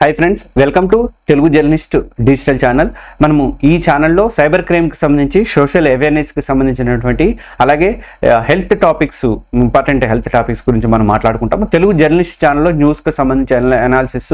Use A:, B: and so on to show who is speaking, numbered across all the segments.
A: Hi friends welcome to Telugu journalist digital channel మనము ఈ ఛానల్లో సైబర్ క్రైమ్కి సంబంధించి సోషల్ అవేర్నెస్కి సంబంధించినటువంటి అలాగే health topics important health topics గురించి మనం మాట్లాడుకుంటాము. తెలుగు జర్నలిస్ట్ ఛానల్లో న్యూస్కి సంబంధించిన అనాలిసిస్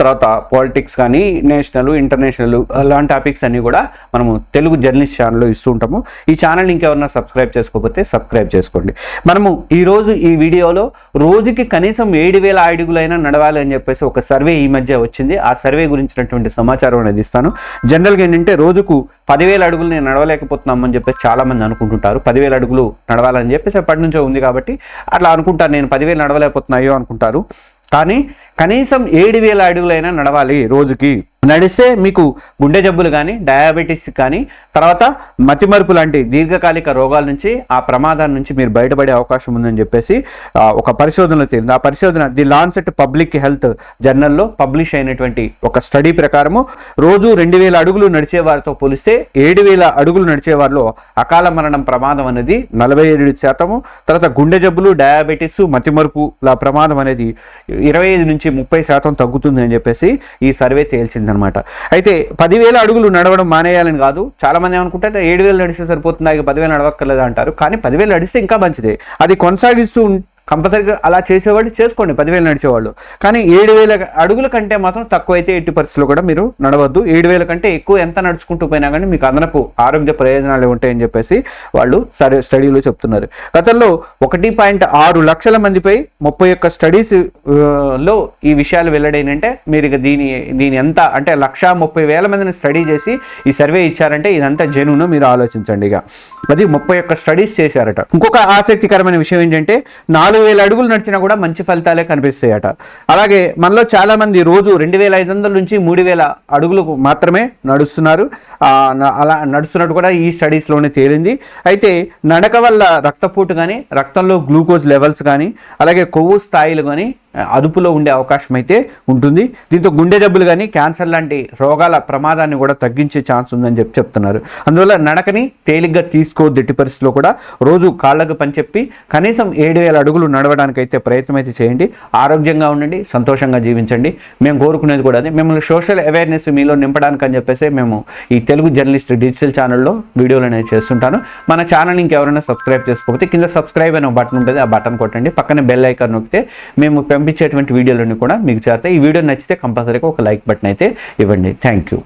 A: తర్వాత పాలిటిక్స్ కానీ నేషనల్ ఇంటర్నేషనల్ అలాంటి టాపిక్స్ అన్నీ కూడా మనము తెలుగు జర్నలిస్ట్ ఛానల్లో ఇస్తూ ఉంటాము. ఈ ఛానల్ ఇంకెవరన్నా సబ్స్క్రైబ్ చేసుకోకపోతే సబ్స్క్రైబ్ చేసుకోండి. మనము ఈరోజు ఈ వీడియోలో రోజుకి కనీసం ఏడు వేల అడుగులైనా నడవాలి అని చెప్పేసి ఒక సర్వే ఈ మధ్య వచ్చింది. ఆ సర్వే గురించినటువంటి సమాచారం అనేది ఇస్తాను. జనరల్గా ఏంటంటే రోజుకు పదివేల అడుగులు నేను నడవలేకపోతున్నామని చెప్పేసి చాలా మంది అనుకుంటుంటారు. పదివేల అడుగులు నడవాలని చెప్పేసి ఎప్పటి నుంచో ఉంది కాబట్టి అట్లా అనుకుంటారు. నేను పదివేలు నడవలేకపోతున్నాయో అనుకుంటారు. కానీ కనీసం ఏడు వేల అడుగులైనా నడవాలి రోజుకి. నడిస్తే మీకు గుండె జబ్బులు కానీ డయాబెటీస్ కానీ తర్వాత మతిమరుపు లాంటి దీర్ఘకాలిక రోగాల నుంచి ఆ ప్రమాదాల నుంచి మీరు బయటపడే అవకాశం ఉందని చెప్పేసి ఒక పరిశోధనలో తేలింది. ఆ పరిశోధన ది లాన్సెట్ పబ్లిక్ హెల్త్ జర్నల్లో పబ్లిష్ అయినటువంటి ఒక స్టడీ ప్రకారము రోజు రెండు వేల అడుగులు నడిచే వారితో పోలిస్తే ఏడు వేల అడుగులు నడిచే వారిలో అకాల మరణం ప్రమాదం అనేది నలభై ఏడు శాతము తర్వాత గుండె జబ్బులు డయాబెటీస్ మతిమరుపు లా ప్రమాదం అనేది ఇరవై ఐదు నుంచి ముప్పై శాతం తగ్గుతుంది అని చెప్పేసి ఈ సర్వే తేల్చిందనమాట. అయితే పదివేల అడుగులు నడవడం మానేయాలని కాదు చాలా మంది ఏమనుకుంటారు ఏడు వేలు నడిస్తే సరిపోతుంది ఇక పదివేలు నడవక్కర్లేదు అంటారు. కానీ పదివేలు నడిస్తే ఇంకా మంచిదే. అది కొనసాగిస్తూ కంపల్సరీగా అలా చేసేవాళ్ళు చేసుకోండి. పదివేలు నడిచేవాళ్ళు. కానీ ఏడు వేల అడుగుల కంటే మాత్రం తక్కువ అయితే ఎట్టి పరిస్థితుల్లో కూడా మీరు నడవద్దు. ఏడు వేల కంటే ఎక్కువ ఎంత నడుచుకుంటూ పోయినా కానీ మీకు అదనపు ఆరోగ్య ప్రయోజనాలు ఉంటాయని చెప్పేసి వాళ్ళు సరే స్టడీలో చెప్తున్నారు. గతంలో ఒకటి పాయింట్ ఆరు లక్షల మందిపై ముప్పై ఒక్క స్టడీస్లో ఈ విషయాలు వెల్లడైనంటే మీరు ఇక దీని దీని ఎంత అంటే లక్ష ముప్పై వేల మందిని స్టడీ చేసి ఈ సర్వే ఇచ్చారంటే ఇదంతా జెన్యునో మీరు ఆలోచించండి ఇక. అది ముప్పై ఒక్క స్టడీస్ చేశారట. ఇంకొక ఆసక్తికరమైన విషయం ఏంటంటే నాలుగు వేల అడుగులు నడిచినా కూడా మంచి ఫలితాలే కనిపిస్తాయట. అలాగే మనలో చాలా మంది రోజు రెండు వేల ఐదు వందల నుంచి మూడు వేల అడుగులకు మాత్రమే నడుస్తున్నారు. అలా నడుస్తున్నట్టు కూడా ఈ స్టడీస్లోనే తేలింది. అయితే నడక వల్ల రక్తపోటు కానీ రక్తంలో గ్లూకోజ్ లెవెల్స్ కానీ అలాగే కొవ్వు స్థాయిలు కానీ అదుపులో ఉండే అవకాశం అయితే ఉంటుంది. దీంతో గుండె జబ్బులు కానీ క్యాన్సర్ లాంటి రోగాల ప్రమాదాన్ని కూడా తగ్గించే ఛాన్స్ ఉందని చెప్పి చెప్తున్నారు. అందువల్ల నడకని తేలిగ్గా తీసుకోవద్దు ఎట్టి పరిస్థితిలో కూడా. రోజు కాళ్ళకు పని చెప్పి కనీసం ఏడు వేల అడుగులు నడవడానికి అయితే ప్రయత్నం అయితే చేయండి. ఆరోగ్యంగా ఉండండి సంతోషంగా జీవించండి. మేము కోరుకునేది కూడా అదే. మిమ్మల్ని సోషల్ అవేర్నెస్ మీలో నింపడానికి అని చెప్పేసి మేము ఈ తెలుగు జర్నలిస్ట్ డిజిటల్ ఛానల్లో వీడియోలు అనేది చేస్తుంటాను. మన ఛానల్ ఇంకెవరైనా సబ్స్క్రైబ్ చేసుకోకపోతే కింద సబ్స్క్రైబ్ అనే బటన్ ఉంటుంది. ఆ బటన్ కొట్టండి. పక్కన బెల్ ఐకాన్ నొక్కితే మేము పంపించేటువంటి వీడియోలను కూడా మీకు చేస్తాయి ఈ వీడియో నచ్చితే కంపల్సరీగా ఒక లైక్ బటన్ అయితే ఇవ్వండి. Thank you.